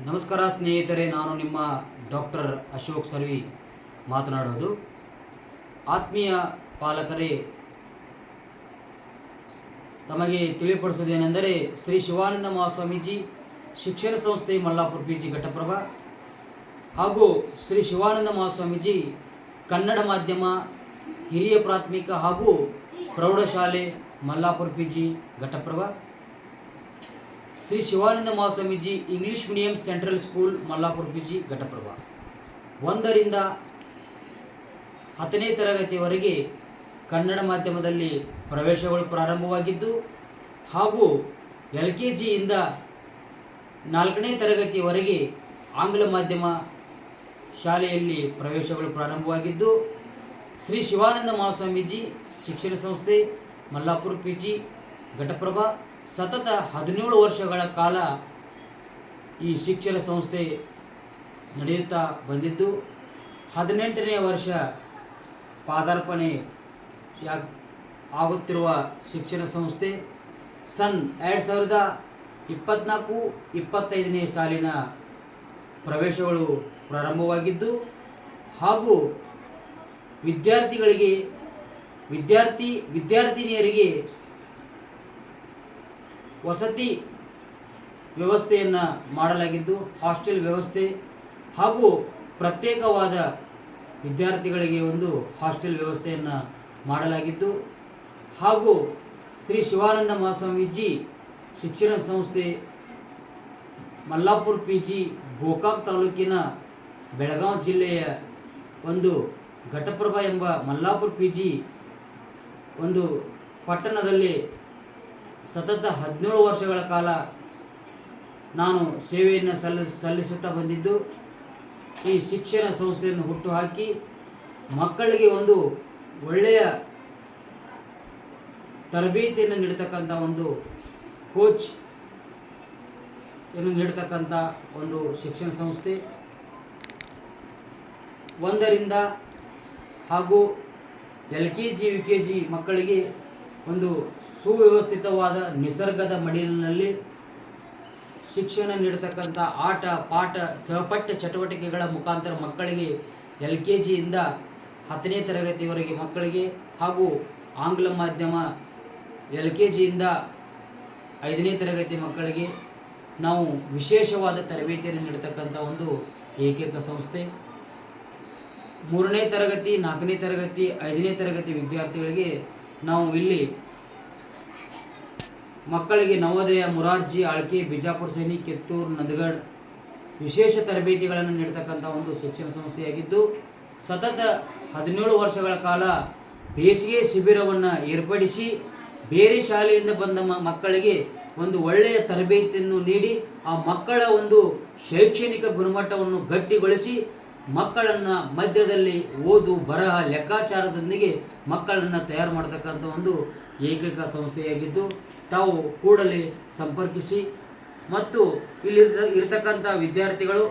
ನಮಸ್ಕಾರ ಸ್ನೇಹಿತರೆ, ನಾನು ನಿಮ್ಮ ಡಾಕ್ಟರ್ ಅಶೋಕ್ ಸರ್ವಿ ಮಾತನಾಡೋದು. ಆತ್ಮೀಯ ಪಾಲಕರೇ, ತಮಗೆ ತಿಳಿಪಡಿಸುವುದೇನೆಂದರೆ ಶ್ರೀ ಶಿವಾನಂದ ಮಹಾಸ್ವಾಮೀಜಿ ಶಿಕ್ಷಣ ಸಂಸ್ಥೆ ಮಲ್ಲಾಪುರ ಪಿ ಜಿ ಘಟಪ್ರಭಾ ಹಾಗೂ ಶ್ರೀ ಶಿವಾನಂದ ಮಹಾಸ್ವಾಮೀಜಿ ಕನ್ನಡ ಮಾಧ್ಯಮ, ಹಿರಿಯ ಪ್ರಾಥಮಿಕ ಹಾಗೂ ಪ್ರೌಢಶಾಲೆ Mallapura P G Ghataprabha Shri Shivananda Mahaswamiji English medium central school Mallapura P G Ghataprabha. ಒಂದರಿಂದ ಹತ್ತನೇ ತರಗತಿಯವರೆಗೆ ಕನ್ನಡ ಮಾಧ್ಯಮದಲ್ಲಿ ಪ್ರವೇಶಗಳು ಪ್ರಾರಂಭವಾಗಿದ್ದು, ಹಾಗೂ ಎಲ್ ಕೆ ಜಿಯಿಂದ ನಾಲ್ಕನೇ ತರಗತಿಯವರೆಗೆ ಆಂಗ್ಲ ಮಾಧ್ಯಮ ಶಾಲೆಯಲ್ಲಿ ಪ್ರವೇಶಗಳು ಪ್ರಾರಂಭವಾಗಿದ್ದು, ಶ್ರೀ ಶಿವಾನಂದ ಮಹಾಸ್ವಾಮೀಜಿ ಶಿಕ್ಷಣ ಸಂಸ್ಥೆ ಮಲ್ಲಾಪುರ ಪಿ ಜಿ ಘಟಪ್ರಭಾ. ಸತತ ಹದಿನೇಳು ವರ್ಷಗಳ ಕಾಲ ಈ ಶಿಕ್ಷಣ ಸಂಸ್ಥೆ ನಡೆಯುತ್ತಾ ಬಂದಿದ್ದು, ಹದಿನೆಂಟನೇ ವರ್ಷ ಪಾದಾರ್ಪಣೆ ಯಾ ಆಗುತ್ತಿರುವ ಶಿಕ್ಷಣ ಸಂಸ್ಥೆ ಸನ್ ಎರಡು ಸಾವಿರದ ಇಪ್ಪತ್ತ್ನಾಲ್ಕು ಇಪ್ಪತ್ತೈದನೇ ಸಾಲಿನ ಪ್ರವೇಶಗಳು ಪ್ರಾರಂಭವಾಗಿದ್ದು, ಹಾಗೂ ವಿದ್ಯಾರ್ಥಿಗಳಿಗೆ, ವಿದ್ಯಾರ್ಥಿ, ವಿದ್ಯಾರ್ಥಿನಿಯರಿಗೆ ವಸತಿ ವ್ಯವಸ್ಥೆಯನ್ನು ಮಾಡಲಾಗಿದ್ದು ಹಾಸ್ಟೆಲ್ ವ್ಯವಸ್ಥೆ ಹಾಗೂ ಪ್ರತ್ಯೇಕವಾದ ವಿದ್ಯಾರ್ಥಿಗಳಿಗೆ ಒಂದು ಹಾಸ್ಟೆಲ್ ವ್ಯವಸ್ಥೆಯನ್ನು ಮಾಡಲಾಗಿದ್ದು ಹಾಗೂ ಶ್ರೀ ಶಿವಾನಂದ ಮಹಾಸ್ವಾಮೀಜಿ ಶಿಕ್ಷಣ ಸಂಸ್ಥೆ ಮಲ್ಲಾಪುರ ಪಿ ಜಿ ಗೋಕಾಕ್ ತಾಲೂಕಿನ ಬೆಳಗಾವಿ ಜಿಲ್ಲೆಯ ಒಂದು ಘಟಪ್ರಭಾ ಎಂಬ ಮಲ್ಲಾಪುರ ಪಿ ಜಿ ಒಂದು ಪಟ್ಟಣದಲ್ಲಿ ಸತತ ಹದಿನೇಳು ವರ್ಷಗಳ ಕಾಲ ನಾನು ಸೇವೆಯನ್ನು ಸಲ್ಲ, ಸಲ್ಲಿಸುತ್ತಾ ಬಂದಿದ್ದು, ಈ ಶಿಕ್ಷಣ ಸಂಸ್ಥೆಯನ್ನು ಹುಟ್ಟುಹಾಕಿ ಮಕ್ಕಳಿಗೆ ಒಂದು ಒಳ್ಳೆಯ ತರಬೇತಿಯನ್ನು ನೀಡತಕ್ಕಂಥ ಒಂದು ಕೋಚ್ ಇನ್ನು ನೀಡತಕ್ಕಂಥ ಒಂದು ಶಿಕ್ಷಣ ಸಂಸ್ಥೆ. ಒಂದರಿಂದ ಹಾಗೂ L K G, U K G ಮಕ್ಕಳಿಗೆ ಒಂದು ಸುವ್ಯವಸ್ಥಿತವಾದ ನಿಸರ್ಗದ ಮಡಿಲಿನಲ್ಲಿ ಶಿಕ್ಷಣ ನೀಡತಕ್ಕಂಥ ಆಟ, ಪಾಠ, ಸಹಪಠ್ಯ ಚಟುವಟಿಕೆಗಳ ಮುಖಾಂತರ ಮಕ್ಕಳಿಗೆ ಎಲ್ ಕೆ ಜಿಯಿಂದ ಹತ್ತನೇ ತರಗತಿವರೆಗೆ ಮಕ್ಕಳಿಗೆ ಹಾಗೂ ಆಂಗ್ಲ ಮಾಧ್ಯಮ ಎಲ್ ಕೆ ಜಿಯಿಂದ ಐದನೇ ತರಗತಿ ಮಕ್ಕಳಿಗೆ ನಾವು ವಿಶೇಷವಾದ ತರಬೇತಿಯನ್ನು ನೀಡತಕ್ಕಂಥ ಒಂದು ಏಕೈಕ ಸಂಸ್ಥೆ. ಮೂರನೇ ತರಗತಿ, ನಾಲ್ಕನೇ ತರಗತಿ, ಐದನೇ ತರಗತಿ ವಿದ್ಯಾರ್ಥಿಗಳಿಗೆ ನಾವು ಇಲ್ಲಿ ಮಕ್ಕಳಿಗೆ ನವೋದಯ, ಮುರಾರ್ಜಿ, ಆಳ್ಕೆ, ಬಿಜಾಪುರ ಸೈನಿ ಕಿತ್ತೂರು ನಂದಗಡ್ ವಿಶೇಷ ತರಬೇತಿಗಳನ್ನು ನೀಡತಕ್ಕಂಥ ಒಂದು ಶಿಕ್ಷಣ ಸಂಸ್ಥೆಯಾಗಿದ್ದು, ಸತತ ಹದಿನೇಳು ವರ್ಷಗಳ ಕಾಲ ಬೇಸಿಗೆ ಶಿಬಿರವನ್ನು ಏರ್ಪಡಿಸಿ, ಬೇರೆ ಶಾಲೆಯಿಂದ ಬಂದ ಮಕ್ಕಳಿಗೆ ಒಂದು ಒಳ್ಳೆಯ ತರಬೇತಿಯನ್ನು ನೀಡಿ, ಆ ಮಕ್ಕಳ ಒಂದು ಶೈಕ್ಷಣಿಕ ಗುಣಮಟ್ಟವನ್ನು ಗಟ್ಟಿಗೊಳಿಸಿ, ಮಕ್ಕಳನ್ನು ಮಧ್ಯದಲ್ಲಿ ಓದು, ಬರಹ, ಲೆಕ್ಕಾಚಾರದೊಂದಿಗೆ ಮಕ್ಕಳನ್ನು ತಯಾರು ಮಾಡತಕ್ಕಂಥ ಒಂದು ಏಕೈಕ ಸಂಸ್ಥೆಯಾಗಿದ್ದು ತಾವು ಕೂಡಲೇ ಸಂಪರ್ಕಿಸಿ ಮತ್ತು ಇಲ್ಲಿ ಇರತಕ್ಕಂಥ ವಿದ್ಯಾರ್ಥಿಗಳು,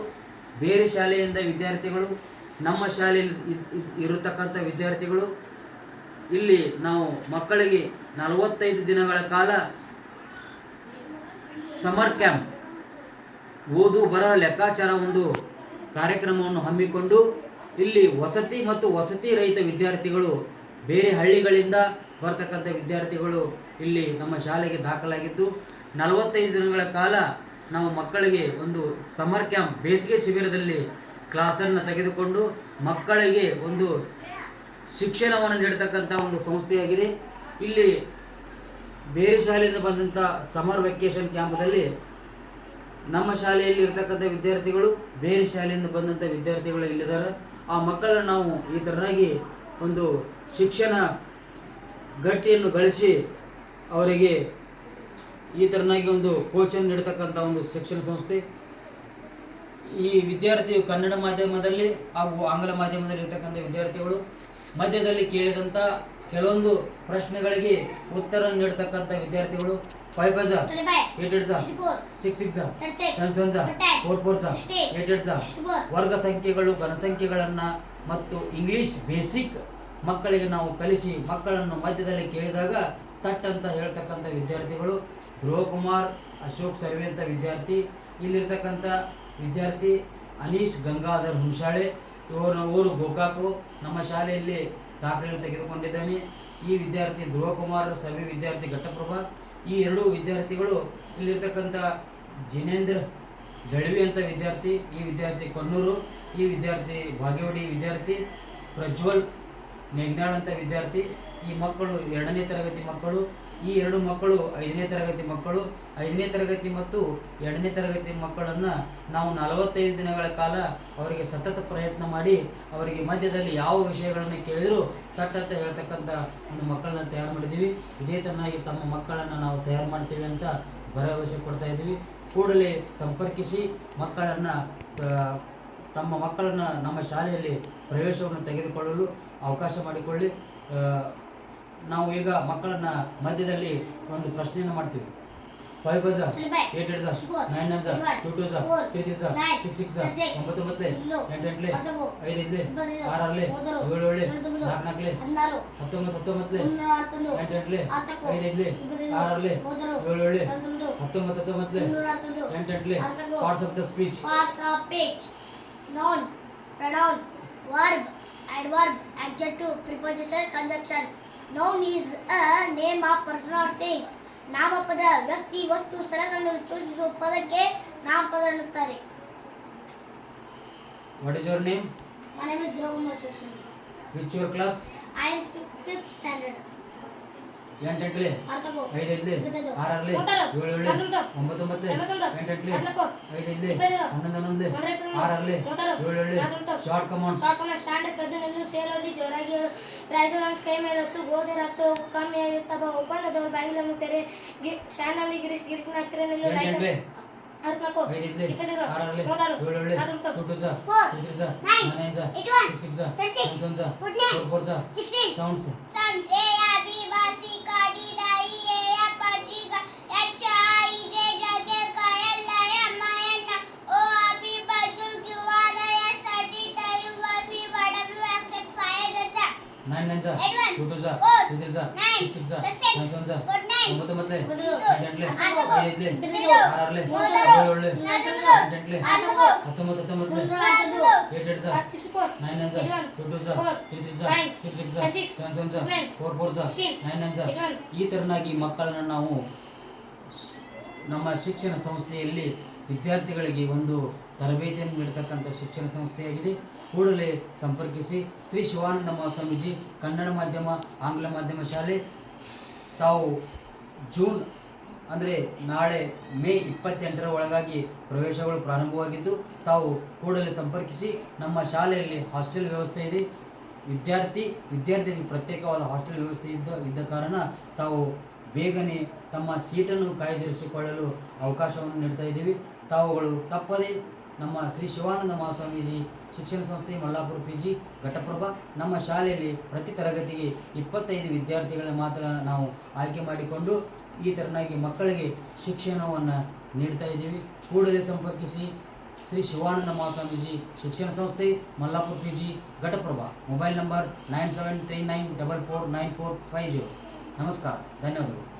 ಬೇರೆ ಶಾಲೆಯಿಂದ ವಿದ್ಯಾರ್ಥಿಗಳು, ನಮ್ಮ ಶಾಲೆಯಲ್ಲಿ ಇರತಕ್ಕಂಥ ವಿದ್ಯಾರ್ಥಿಗಳು, ಇಲ್ಲಿ ನಾವು ಮಕ್ಕಳಿಗೆ ನಲವತ್ತೈದು ದಿನಗಳ ಕಾಲ ಸಮರ್ ಕ್ಯಾಂಪ್ ಓದು ಬರಹ ಲೆಕ್ಕಾಚಾರ ಒಂದು ಕಾರ್ಯಕ್ರಮವನ್ನು ಹಮ್ಮಿಕೊಂಡು, ಇಲ್ಲಿ ವಸತಿ ಮತ್ತು ವಸತಿ ರಹಿತ ವಿದ್ಯಾರ್ಥಿಗಳು ಬೇರೆ ಹಳ್ಳಿಗಳಿಂದ ಬರ್ತಕ್ಕಂಥ ವಿದ್ಯಾರ್ಥಿಗಳು ಇಲ್ಲಿ ನಮ್ಮ ಶಾಲೆಗೆ ದಾಖಲಾಗಿದ್ದು, ನಲವತ್ತೈದು ದಿನಗಳ ಕಾಲ ನಾವು ಮಕ್ಕಳಿಗೆ ಒಂದು ಸಮರ್ ಕ್ಯಾಂಪ್, ಬೇಸಿಗೆ ಶಿಬಿರದಲ್ಲಿ ಕ್ಲಾಸನ್ನು ತೆಗೆದುಕೊಂಡು ಮಕ್ಕಳಿಗೆ ಒಂದು ಶಿಕ್ಷಣವನ್ನು ನೀಡತಕ್ಕಂಥ ಒಂದು ಸಂಸ್ಥೆಯಾಗಿದೆ. ಇಲ್ಲಿ ಬೇರೆ ಶಾಲೆಯಿಂದ ಬಂದಂಥ ಸಮರ್ ವೆಕೇಷನ್ ಕ್ಯಾಂಪದಲ್ಲಿ ನಮ್ಮ ಶಾಲೆಯಲ್ಲಿ ಇರ್ತಕ್ಕಂಥ ವಿದ್ಯಾರ್ಥಿಗಳು, ಬೇರೆ ಶಾಲೆಯಿಂದ ಬಂದಂಥ ವಿದ್ಯಾರ್ಥಿಗಳು ಇಲ್ಲಿದ್ದಾರೆ. ಆ ಮಕ್ಕಳನ್ನು ನಾವು ಈ ಥರನಾಗಿ ಒಂದು ಶಿಕ್ಷಣ ಗಟ್ಟಿಯನ್ನು ಗಳಿಸಿ ಅವರಿಗೆ ಈ ಥರನಾಗಿ ಒಂದು ಕೋಚನ್ನು ನೀಡತಕ್ಕಂಥ ಒಂದು ಶಿಕ್ಷಣ ಸಂಸ್ಥೆ. ಈ ವಿದ್ಯಾರ್ಥಿಯು ಕನ್ನಡ ಮಾಧ್ಯಮದಲ್ಲಿ ಹಾಗೂ ಆಂಗ್ಲ ಮಾಧ್ಯಮದಲ್ಲಿ ಇರ್ತಕ್ಕಂಥ ವಿದ್ಯಾರ್ಥಿಗಳು ಮಧ್ಯದಲ್ಲಿ ಕೇಳಿದಂಥ ಕೆಲವೊಂದು ಪ್ರಶ್ನೆಗಳಿಗೆ ಉತ್ತರ ನೀಡತಕ್ಕಂಥ ವಿದ್ಯಾರ್ಥಿಗಳು. Five five sir eight eight sir six six sir seven seven sir four four sir eight eight sir ವರ್ಗ ಸಂಖ್ಯೆಗಳು ಘನಸಂಖ್ಯೆಗಳನ್ನು ಮತ್ತು ಇಂಗ್ಲಿಷ್ ಬೇಸಿಕ್ ಮಕ್ಕಳಿಗೆ ನಾವು ಕಲಿಸಿ ಮಕ್ಕಳನ್ನು ಮಧ್ಯದಲ್ಲಿ ಕೇಳಿದಾಗ ತಟ್ ಅಂತ ಹೇಳ್ತಕ್ಕಂಥ ವಿದ್ಯಾರ್ಥಿಗಳು ಧ್ರುವ ಕುಮಾರ್ ಅಶೋಕ್ ಸರ್ವೆ ಅಂತ ವಿದ್ಯಾರ್ಥಿ, ಇಲ್ಲಿರ್ತಕ್ಕಂಥ ವಿದ್ಯಾರ್ಥಿ ಅನೀಶ್ ಗಂಗಾಧರ್ ಹುಣಸಾಳೆ, ಇವರ ಊರು ಗೋಕಾಕು, ನಮ್ಮ ಶಾಲೆಯಲ್ಲಿ ದಾಖಲೆಯನ್ನು ತೆಗೆದುಕೊಂಡಿದ್ದಾನೆ. ಈ ವಿದ್ಯಾರ್ಥಿ ಧ್ರುವಕುಮಾರ್, ಸರ್ವೆ ವಿದ್ಯಾರ್ಥಿ ಘಟ್ಟಪ್ರಭಾ. ಈ ಎರಡೂ ವಿದ್ಯಾರ್ಥಿಗಳು ಇಲ್ಲಿರ್ತಕ್ಕಂಥ ಜಿನೇಂದ್ರ ಜಡವಿ ಅಂತ ವಿದ್ಯಾರ್ಥಿ, ಈ ವಿದ್ಯಾರ್ಥಿ ಕೊನ್ನೂರು ಈ ವಿದ್ಯಾರ್ಥಿ ಬಾಗೇವಾಡಿ ವಿದ್ಯಾರ್ಥಿ ಪ್ರಜ್ವಲ್ ನೆಗ್ನಾಳ್ ಅಂತ ವಿದ್ಯಾರ್ಥಿ, ಈ ಮಕ್ಕಳು ಎರಡನೇ ತರಗತಿ ಮಕ್ಕಳು, ಈ ಎರಡು ಮಕ್ಕಳು ಐದನೇ ತರಗತಿ ಮಕ್ಕಳು, ಐದನೇ ತರಗತಿ ಮತ್ತು ಎರಡನೇ ತರಗತಿ ಮಕ್ಕಳನ್ನು ನಾವು ನಲವತ್ತೈದು ದಿನಗಳ ಕಾಲ ಅವರಿಗೆ ಸತತ ಪ್ರಯತ್ನ ಮಾಡಿ, ಅವರಿಗೆ ಮಧ್ಯದಲ್ಲಿ ಯಾವ ವಿಷಯಗಳನ್ನು ಕೇಳಿದರೂ ತಟ್ಟತ್ತ ಹೇಳ್ತಕ್ಕಂಥ ಒಂದು ಮಕ್ಕಳನ್ನ ತಯಾರು ಮಾಡಿದ್ದೀವಿ. ಇದೇ ತರನಾಗಿ ತಮ್ಮ ಮಕ್ಕಳನ್ನು ನಾವು ತಯಾರು ಮಾಡ್ತೀವಿ ಅಂತ ಭರವಸೆ ಕೊಡ್ತಾ ಇದ್ದೀವಿ. ಕೂಡಲೇ ಸಂಪರ್ಕಿಸಿ ಮಕ್ಕಳನ್ನು ತಮ್ಮ ಮಕ್ಕಳನ್ನು ನಮ್ಮ ಶಾಲೆಯಲ್ಲಿ ಪ್ರವೇಶವನ್ನು ತೆಗೆದುಕೊಳ್ಳಲು ಅವಕಾಶ ಮಾಡಿಕೊಳ್ಳಿ. ನಾವು ಈಗ ಮಕ್ಕಳನ್ನ ಮಧ್ಯದಲ್ಲಿ ಒಂದು ಪ್ರಶ್ನೆಯನ್ನು ಮಾಡ್ತೀವಿ. Five sir eight eight sir nine nine sir two two sir three three sir six six sir ಒಂಬತ್ತು ಒಂಬತ್ತು ಎಂಟು ಎಂಟ್ಲಿ ಐದು ಐದ್ಲೆ ಆರು ಆರ್ಲಿ ಏಳು ಏಳು ನಾಲ್ಕು ನಾಲ್ಕು ಹತ್ತೊಂಬತ್ತು ಹತ್ತೊಂಬತ್ತು ಎಂಟು ಎಂಟ್ಲಿ ಐದು ಐದ್ಲೆ ಆರು ಆರ್ಲಿ ಏಳು ಏಳು ಹತ್ತೊಂಬತ್ತು ಹತ್ತೊಂಬತ್ತು ಎಂಟು ಎಂಟ್ಲಿ parts of the speech Parts of speech. Noun, pronoun, verb, adverb, adjective, preposition, conjunction. Noun is a name of person or thing. ನಾಮಪದ ವ್ಯಕ್ತಿ ವಸ್ತು ಸ್ಥಳಗಳನ್ನು ಸೂಚಿಸುವ ಪದಕ್ಕೆ ನಾಮಪದ ಎನ್ನುತ್ತಾರೆ what is your name My name is Draupadi Sesami. Which your class I am fifth- fifth standard. ಎಂಟು ಎಂಟ್ಲೆ? ಐದು ಐದ್ಲೆ ಆರು ಏಳು ಏಳು? ಒಂಬತ್ತು ಒಂಬತ್ತು ಎಂಟು ಎಂಟ್ಲೆ? ಐದು ಐದ್ಲೆ ಹನ್ನೊಂದು ಹನ್ನೊಂದ್ಲೆ ಆರು ಏಳು ಏಳು? ಶಾರ್ಟ್ ಕಮಾಂಡ್ಸ್ ಸಾಕಮ್ಮ ಸ್ಟ್ಯಾಂಡ್ ಪೆದ್ದು ನಿಲ್ಲು ಸೇಲಲ್ಲಿ ಜೋರಾಗಿ ಹೇಳು ರೈಸಲನ್ಸ್ ಕೈ ಮೇಲೆ ಹತ್ತು. ಗೋಧಿ ರತ್ತು ಕಮ್ಮಿ ಆಗಿರ್ತವ ಒಪ್ಪಂದ ಡೋರ್ ಬಾಗಿಲನ್ನು ತೆರೆ. ಸ್ಟ್ಯಾಂಡ್ ಅಲ್ಲಿ ಗಿರೀಶ್ ಗಿರೀಶ್ನ ಹತ್ತಿರ ನಿಲ್ಲು. ರೈಟ್ ಇಪ್ಪತ್ತೈದು ಮೂವತ್ತಾರು two three nine eighty-one, six six seven four four sounds nine nine ಜಾ Eight-one, ಟೂ ಟೂ ಜಾ four, ತ್ರೀ ತ್ರೀ ಜಾ nine, ಸಿಕ್ಸ್ ಜಾ ಸೆವೆನ್ ಸೆವೆನ್ ಜಾ ಒಂಬತ್ತು ಒಂಬತ್ತಲೆ ಹತ್ತೊಂಬತ್ತು ಹತ್ತೊಂಬತ್ತಲೆ ಹನ್ನೊಂದು, ಏಟ್ ಏಟ್ ಜಾ ನೈನ್ ನೈನ್ ಜಾ ಟೂ ಟೂ ಜಾ Four, ತ್ರೀ ತ್ರೀ ಜಾ nine, ಸಿಕ್ಸ್ ಸಿಕ್ಸ್ ಜಾ six, ಸೆವೆನ್ ಸೆವೆನ್ ಜಾ ಫೋರ್ ಫೋರ್ ಜಾ ನೈನ್ ನೈನ್ ಜಾ ಈ ತೆರನಾಗಿ ಮಕ್ಕಳನ್ನು ನಾವು ನಮ್ಮ ಶಿಕ್ಷಣ ಸಂಸ್ಥೆಯಲ್ಲಿ ವಿದ್ಯಾರ್ಥಿಗಳಿಗೆ ಒಂದು ತರಬೇತಿಯನ್ನು ನೀಡತಕ್ಕಂಥ ಶಿಕ್ಷಣ ಸಂಸ್ಥೆಯಾಗಿದೆ ಕೂಡಲೇ ಸಂಪರ್ಕಿಸಿ ಶ್ರೀ ಶಿವಾನಂದ ಮಹಾಸ್ವಾಮೀಜಿ ಕನ್ನಡ ಮಾಧ್ಯಮ, ಆಂಗ್ಲ ಮಾಧ್ಯಮ ಶಾಲೆ. ತಾವು ಜೂನ್, ಅಂದರೆ ನಾಳೆ ಮೇ ಇಪ್ಪತ್ತೆಂಟರ ಒಳಗಾಗಿ ಪ್ರವೇಶಗಳು ಪ್ರಾರಂಭವಾಗಿದ್ದು, ತಾವು ಕೂಡಲೇ ಸಂಪರ್ಕಿಸಿ ನಮ್ಮ ಶಾಲೆಯಲ್ಲಿ ಹಾಸ್ಟೆಲ್ ವ್ಯವಸ್ಥೆ ಇದೆ. ವಿದ್ಯಾರ್ಥಿ ವಿದ್ಯಾರ್ಥಿಗಳಿಗೆ ಪ್ರತ್ಯೇಕವಾದ ಹಾಸ್ಟೆಲ್ ವ್ಯವಸ್ಥೆ ಇದ್ದ ಇದ್ದ ಕಾರಣ ತಾವು ಬೇಗನೆ ತಮ್ಮ ಸೀಟನ್ನು ಕಾಯ್ದಿರಿಸಿಕೊಳ್ಳಲು ಅವಕಾಶವನ್ನು ನೀಡ್ತಾ ಇದ್ದೀವಿ. ತಾವುಗಳು ತಪ್ಪದೇ ನಮ್ಮ ಶ್ರೀ ಶಿವಾನಂದ ಮಹಾಸ್ವಾಮೀಜಿ ಶಿಕ್ಷಣ ಸಂಸ್ಥೆ ಮಲ್ಲಾಪುರ ಪಿ ಜಿ ಘಟಪ್ರಭಾ ನಮ್ಮ ಶಾಲೆಯಲ್ಲಿ ಪ್ರತಿ ತರಗತಿಗೆ ಇಪ್ಪತ್ತೈದು ವಿದ್ಯಾರ್ಥಿಗಳ ಮಾತ್ರ ನಾವು ಆಯ್ಕೆ ಮಾಡಿಕೊಂಡು ಈ ಥರನಾಗಿ ಮಕ್ಕಳಿಗೆ ಶಿಕ್ಷಣವನ್ನು ನೀಡ್ತಾ ಇದ್ದೀವಿ. ಕೂಡಲೇ ಸಂಪರ್ಕಿಸಿ ಶ್ರೀ ಶಿವಾನಂದ ಮಹಾಸ್ವಾಮೀಜಿ ಶಿಕ್ಷಣ ಸಂಸ್ಥೆ Mallapura P G Ghataprabha mobile number nine seven three nine double four nine four five zero. ನಮಸ್ಕಾರ, ಧನ್ಯವಾದಗಳು.